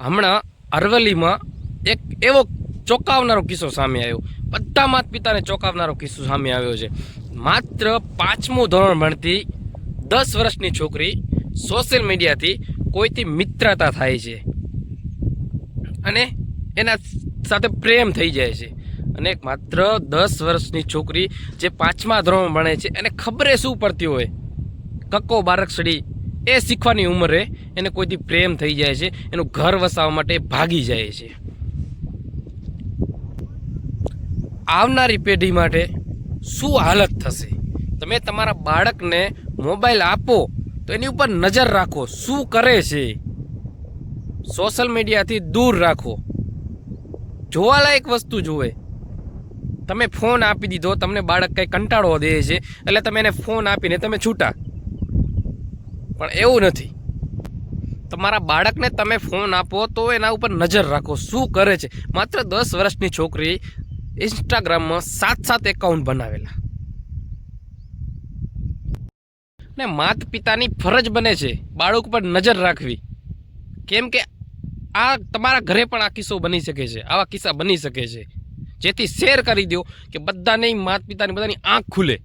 હમણાં અરવલ્લીમાં એક એવો ચોંકાવનારો કિસ્સો સામે આવ્યો. બધા માત પિતાને ચોંકાવનારો કિસ્સો સામે આવ્યો છે. માત્ર પાંચમું ધોરણ ભણતી દસ વર્ષની છોકરી સોશિયલ મીડિયાથી કોઈથી મિત્રતા થાય છે અને એના સાથે પ્રેમ થઈ જાય છે. અને માત્ર દસ વર્ષની છોકરી જે પાંચમા ધોરણમાં ભણે છે, એને ખબરે શું પડતી હોય? કક્કો બારકસડી એ શીખવાની ઉંમરે એને કોઈથી પ્રેમ થઈ જાય છે, એનું ઘર વસાવવા માટે ભાગી જાય છે. આવનારી પેઢી માટે શું હાલત થશે? તમે તમારા બાળકને મોબાઈલ આપો, તો એની ઉપર નજર રાખો, શું કરે છે? સોશિયલ મીડિયાથી દૂર રાખો. જોવાલાયક વસ્તુ જુએ. તમે ફોન આપી દીધો, તમને બાળક કંઈ કંટાળો દે છે, એટલે તમે એને ફોન આપીને તમે છૂટા. પણ એવું નથી. તમારા બાળકને તમે ફોન આપો તો એના ઉપર નજર રાખો, શું કરે છે. માત્ર દસ વર્ષની છોકરી ઇન્સ્ટાગ્રામમાં સાત સાત એકાઉન્ટ બનાવેલા. ને માત પિતાની ફરજ બને છે બાળક પર નજર રાખવી. કેમ કે આ તમારા ઘરે પણ આ કિસ્સો બની શકે છે, આવા કિસ્સા બની શકે છે. જેથી શેર કરી દો કે બધાને માત પિતાની બધાની આંખ ખુલે.